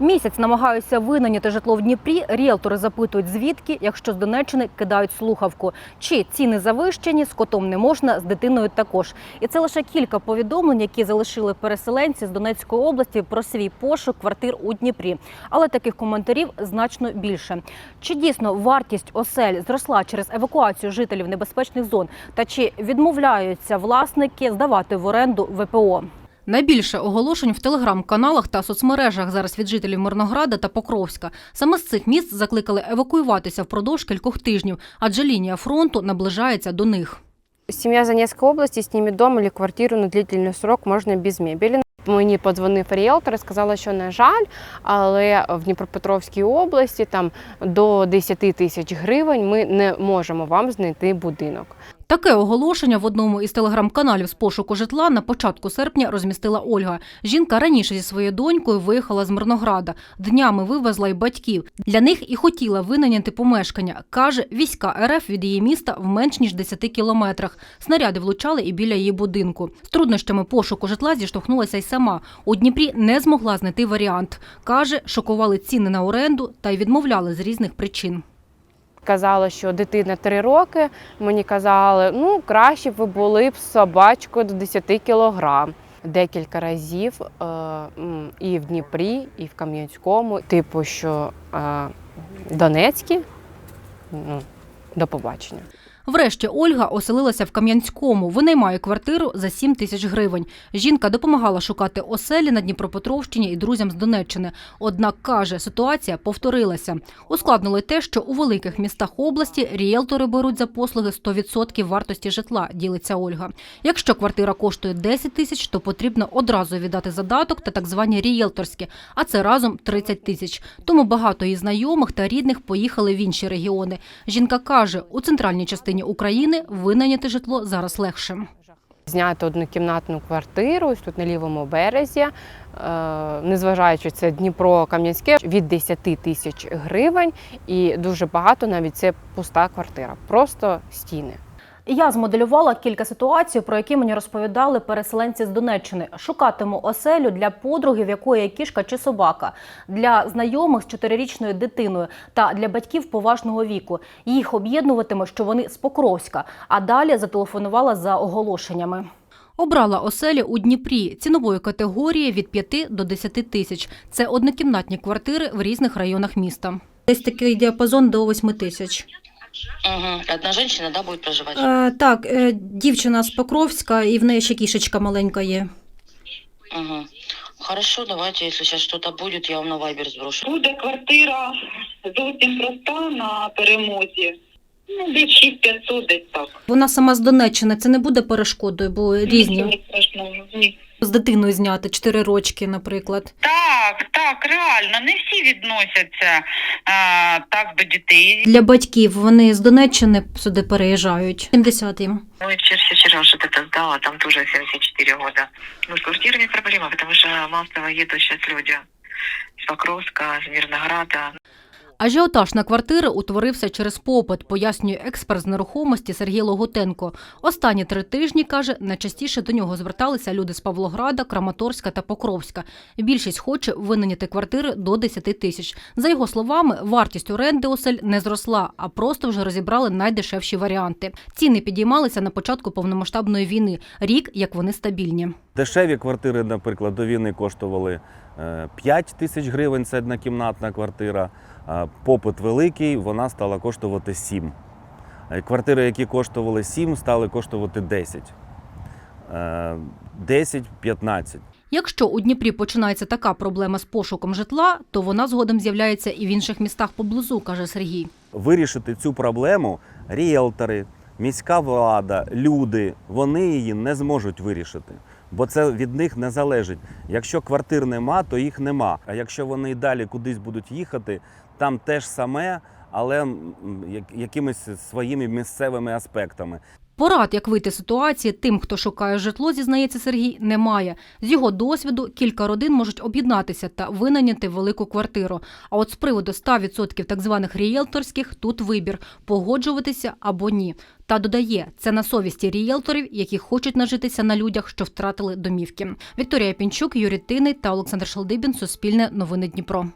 Місяць намагаються винайняти житло в Дніпрі. Ріелтори запитують, звідки, якщо з Донеччини кидають слухавку. Чи ціни завищені, з котом не можна, з дитиною також. І це лише кілька повідомлень, які залишили переселенці з Донецької області про свій пошук квартир у Дніпрі. Але таких коментарів значно більше. Чи дійсно вартість осель зросла через евакуацію жителів небезпечних зон? Та чи відмовляються власники здавати в оренду ВПО? Найбільше оголошень в телеграм-каналах та соцмережах зараз від жителів Мирнограда та Покровська. Саме з цих міст закликали евакуюватися впродовж кількох тижнів, адже лінія фронту наближається до них. Семья Занецкой области снимет дом или квартиру на длительный срок можна без мебелі. Мені подзвонив ріелтор сказала, що на жаль, але в Дніпропетровській області там до 10 тисяч гривень ми не можемо вам знайти будинок. Таке оголошення в одному із телеграм-каналів з пошуку житла на початку серпня розмістила Ольга. Жінка раніше зі своєю донькою виїхала з Мирнограда. Днями вивезла й батьків. Для них і хотіла винайняти помешкання. Каже, війська РФ від її міста в менш ніж 10 кілометрах. Снаряди влучали і біля її будинку. З труднощами пошуку житла зіштовхнулася й сама. У Дніпрі не змогла знайти варіант. Каже, шокували ціни на оренду та й відмовляли з різних причин. Казала, що дитина 3 роки. Мені казали, ну краще б ви були б з собачкою до 10 кілограм. Декілька разів е, і в Дніпрі, і в Кам'янському, типу, що е, Донецькі, ну, до побачення. Врешті Ольга оселилася в Кам'янському, винаймає квартиру за 7 тисяч гривень. Жінка допомагала шукати оселі на Дніпропетровщині і друзям з Донеччини. Однак каже, ситуація повторилася. Ускладнило те, що у великих містах області ріелтори беруть за послуги 100% вартості житла, ділиться Ольга. Якщо квартира коштує 10 тисяч, то потрібно одразу віддати задаток та так звані ріелторські, а це разом 30 тисяч. Тому багато її знайомих та рідних поїхали в інші регіони. Жінка каже, у центральній частині України винайняти житло зараз легше. Зняти однокімнатну квартиру ось тут на лівому березі, е, незважаючи це Дніпро Кам'янське, від 10 тисяч гривень, і дуже багато навіть це пуста квартира, просто стіни. Я змоделювала кілька ситуацій, про які мені розповідали переселенці з Донеччини. Шукатиму оселю для подруги, в якої є кішка чи собака, для знайомих з чотирирічною дитиною та для батьків поважного віку. Їх об'єднуватиме, що вони з Покровська, а далі зателефонувала за оголошеннями. Обрала оселі у Дніпрі цінової категорії від 5 до 10 тисяч. Це однокімнатні квартири в різних районах міста. Десь такий діапазон до 8 тисяч. Угу. Одна женщина, да, будет проживать? Е, так, е, дівчина з Покровська, і в неї ще кішечка маленька є. Угу. Хорошо, давайте, если сейчас что-то будет, я вам на Вайбер сброшу. Буде квартира зовсім проста на перемозі. Ну, десь 6500, десь так. Вона сама з Донеччини, це не буде перешкодою, бо Нічого різні. не страшного. Ні. З дитиною зняти 4 рочки, наприклад. Так, так, реально, не всі відносяться а, так до дітей. Для батьків вони з Донеччини сюди переїжджають. 70 їм. Мой вчера вчера что-то это сдала, там тоже 74 года. Ну, с проблеми, тому проблема, потому что массово едут сейчас люди с Покровска, с Мирнограда. Ажіотаж на квартири утворився через попит, пояснює експерт з нерухомості Сергій Логутенко. Останні три тижні, каже, найчастіше до нього зверталися люди з Павлограда, Краматорська та Покровська. Більшість хоче винайняти квартири до 10 тисяч. За його словами, вартість оренди осель не зросла, а просто вже розібрали найдешевші варіанти. Ціни підіймалися на початку повномасштабної війни. Рік, як вони стабільні. Дешеві квартири, наприклад, до війни коштували е, 5 тисяч гривень, це однокімнатна квартира. Попит великий, вона стала коштувати 7. Е, Квартири, які коштували 7, стали коштувати 10. Е, 10-15. Якщо у Дніпрі починається така проблема з пошуком житла, то вона згодом з'являється і в інших містах поблизу, каже Сергій. Вирішити цю проблему ріелтори, міська влада, люди, вони її не зможуть вирішити. Бо це від них не залежить. Якщо квартир нема, то їх нема. А якщо вони далі кудись будуть їхати, там теж саме, але якимись своїми місцевими аспектами. Порад, як вийти з ситуації тим, хто шукає житло, зізнається Сергій, немає. З його досвіду кілька родин можуть об'єднатися та винайняти велику квартиру. А от з приводу 100% так званих рієлторських тут вибір погоджуватися або ні. Та додає, це на совісті рієлторів, які хочуть нажитися на людях, що втратили домівки. Вікторія Пінчук, Юрій Тиний та Олександр Шалдибін. Суспільне новини Дніпро.